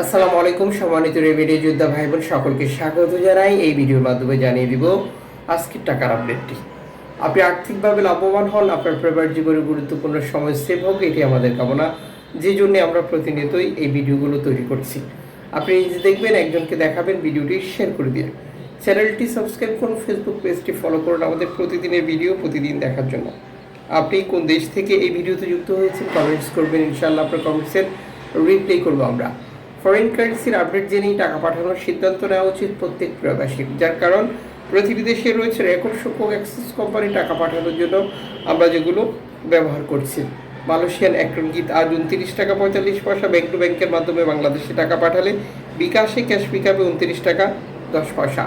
আসসালামু আলাইকুম, সম্মানিত রেভিডিও যোদ্ধা ভাই বোন সকলকে স্বাগত জানাই। এই ভিডিওর মাধ্যমে জানিয়ে দিব আজকের টাকার আপডেটটি। আপনি আর্থিকভাবে লাভবান হন, আপনার পরিবার জীবনে গুরুত্বপূর্ণ সময় সেভ হোক, এটি আমাদের কামনা। যে জন্য আমরা প্রতিনিয়তই এই ভিডিওগুলো তৈরি করছি। আপনি নিজে দেখবেন, একজনকে দেখাবেন, ভিডিওটি শেয়ার করে দিন চ্যানেলটি সাবস্ক্রাইব করুন ফেসবুক পেজটি ফলো করুন আমাদের প্রতিদিনের ভিডিও, প্রতিদিন দেখার জন্য। আপনি কোন দেশ থেকে এই ভিডিওতে যুক্ত হয়েছেন কমেন্টস করবেন, ইনশাআল্লাহ আপনার কমেন্টসের রিপ্লাই করব আমরা। ফরেন কারেন্সির আপডেট জেনেই টাকা পাঠানোর সিদ্ধান্ত নেওয়া উচিত প্রত্যেক প্রবাসীর যার কারণ প্রতি বিদেশে রয়েছে রেকর্ড সংখ্যক অ্যাক্সিস কোম্পানি টাকা পাঠানোর জন্য আমরা যেগুলো ব্যবহার করছি। মালয়েশিয়ান এক রিঙ্গিত আজ উনত্রিশ টাকা পঁয়তাল্লিশ পয়সা ব্যাংক টু ব্যাংকের মাধ্যমে বাংলাদেশে টাকা পাঠালে বিকাশে ক্যাশ পিকআপে উনত্রিশ টাকা দশ পয়সা।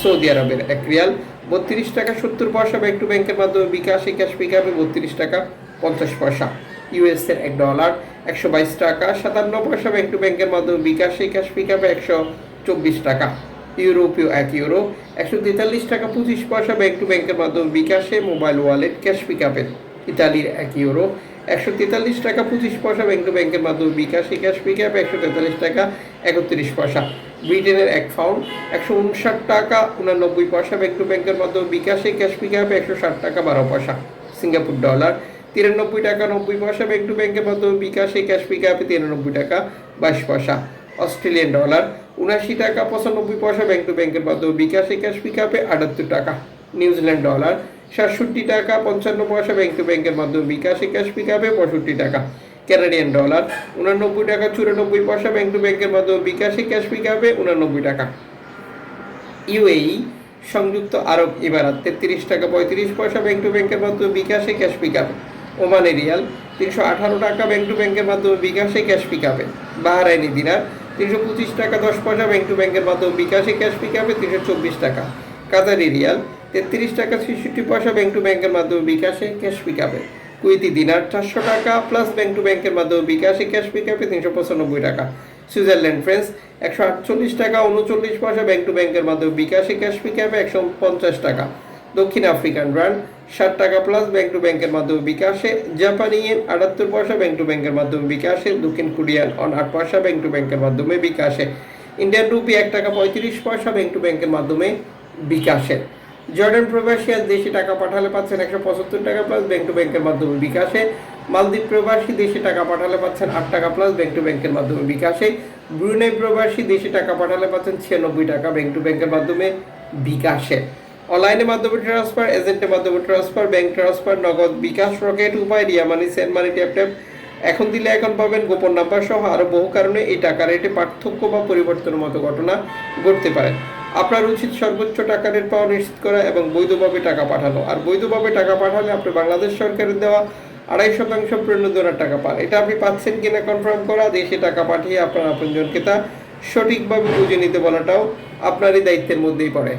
সৌদি আরবের এক রিয়াল বত্রিশ টাকা সত্তর পয়সা ব্যাংক টু ব্যাংকের মাধ্যমে বিকাশে ক্যাশ পিকআপে বত্রিশ টাকা পঞ্চাশ পয়সা। ইউএস এর এক ডলার, একশো বাইশ টাকা, সাতান্ন পয়সা ব্যাংক টু ব্যাংকের মাধ্যমে বিকাশে ক্যাশ পিকআপে একশো চব্বিশ টাকা। ইউরোপীয় এক ইউরো, একশো তেতাল্লিশ টাকা, পঁচিশ পয়সা ব্যাংক টু ব্যাংকের মাধ্যমে বিকাশে মোবাইল ওয়ালেট ক্যাশ পিকআপে ইতালির এক ইউরো, একশো তেতাল্লিশ টাকা, পঁচিশ পয়সা ব্যাংক টু ব্যাংকের মাধ্যমে বিকাশে ক্যাশ পিকআপে একশো তেতাল্লিশ টাকা, একত্রিশ পয়সা। ব্রিটেনের এক পাউন্ড, একশো উনষাট টাকা, উনানব্বই পয়সা ব্যাংক টু ব্যাংকের মাধ্যমে বিকাশে ক্যাশ পিকআপে একশো ষাট টাকা, বারো পয়সা। সিঙ্গাপুর ডলার তিরানব্বই টাকা, নব্বই পয়সা ব্যাংক টু ব্যাংকের মাধ্যমে বিকাশে ক্যাশ পিকআপে তিরানব্বই টাকা, বাইশ পয়সা। অস্ট্রেলিয়ান ডলার উনাশি টাকা, পঁচানব্বই পয়সা ব্যাংক টু ব্যাংকের মাধ্যমে বিকাশে ক্যাশ পিকআপে আটাত্তর টাকা। নিউজিল্যান্ড ডলার সাতষট্টি টাকা, পঞ্চান্ন পয়সা ব্যাংক টু ব্যাংকের মাধ্যমে বিকাশে ক্যাশ পিকআপে পঁয়ষট্টি টাকা। ক্যানাডিয়ান ডলার উনানব্বই টাকা, চুরানব্বই পয়সা ব্যাংক টু ব্যাংকের মাধ্যমে বিকাশে ক্যাশ পিকআপে উনানব্বই টাকা। ইউএই সংযুক্ত আরব ইমারাত তেত্রিশ টাকা, পঁয়ত্রিশ পয়সা ব্যাংক টু ব্যাংকের মাধ্যমে বিকাশে ক্যাশ পিকআপে ওমানে রিয়াল, তিনশো আঠারো টাকা ব্যাংক টু ব্যাংকের মাধ্যমে বিকাশে ক্যাশ পিকআপে বাহারাইনি দিনার, তিনশো পঁচিশ টাকা, দশ পয়সা ব্যাংক টু ব্যাংকের মাধ্যমে বিকাশে ক্যাশ পিক আপে তিনশো চব্বিশ টাকা। কাতারি রিয়াল, তেত্রিশ টাকা, ছেষট্টি পয়সা ব্যাংক টু ব্যাংকের মাধ্যমে বিকাশে ক্যাশ পিকআপে কুইতি দিনার, চারশো টাকা প্লাস ব্যাংক টু ব্যাংকের মাধ্যমে বিকাশে ক্যাশ পিক আপে তিনশো পঁচানব্বই টাকা। সুইজারল্যান্ড ফ্রেন্স একশো আটচল্লিশ টাকা, উনচল্লিশ পয়সা ব্যাংক টু ব্যাংকের মাধ্যমে বিকাশে ক্যাশ পিক আপে একশো পঞ্চাশ টাকা। দক্ষিণ আফ্রিকান রান্ড ষাট টাকা প্লাস ব্যাংক টু ব্যাংকের মাধ্যমে বিকাশে, জাপানি ইয়েন আটাত্তর পয়সা ব্যাংক টু ব্যাংকের মাধ্যমে বিকাশে, দক্ষিণ কোরিয়ান অন আট পয়সা ব্যাংক টু ব্যাংকের মাধ্যমে বিকাশে। ইন্ডিয়ান রুপি এক টাকা পঁয়ত্রিশ পয়সা ব্যাংক টু ব্যাংকের মাধ্যমে বিকাশে। জর্ডান প্রবাসী আজ দেশে টাকা পাঠালে পাচ্ছেন একশো পঁচাত্তর টাকা প্লাস ব্যাংক টু ব্যাংকের মাধ্যমে বিকাশে। মালদ্বীপ প্রবাসী দেশে টাকা পাঠালে পাচ্ছেন আট টাকা প্লাস ব্যাংক টু ব্যাংকের মাধ্যমে বিকাশে। ব্রুনেই প্রবাসী দেশে টাকা পাঠালে পাচ্ছেন ছিয়ানব্বই টাকা ব্যাংক টু ব্যাংকের মাধ্যমে বিকাশে। অনলাইনে মাধ্যমে ট্রান্সফার এজেন্টের মাধ্যমে ট্রান্সফার ব্যাংক ট্রান্সফার নগদ বিকাশ রকেট উপায় Ria money send money tap tap এখন দিলে এখন পাবেন গোপন নাম্বার সহ আরও বহু কারণে এই টাকা রেটে পার্থক্য বা পরিবর্তনের মতো ঘটনা ঘটতে পারে। আপনার উচিত সর্বোচ্চ টাকা রেট পাওয়া নিশ্চিত করা এবং বৈধভাবে টাকা পাঠানো। আর বৈধভাবে টাকা পাঠালে আপনি বাংলাদেশ সরকারের দেওয়া আড়াই শতাংশ প্রণোদনার টাকা পান। এটা আপনি পাচ্ছেন কিনা কনফার্ম করা, দেশে টাকা পাঠিয়ে আপনার আপনজনকে তা সঠিকভাবে বুঝে নিতে বলাটাও আপনারই দায়িত্বের মধ্যেই পড়ে।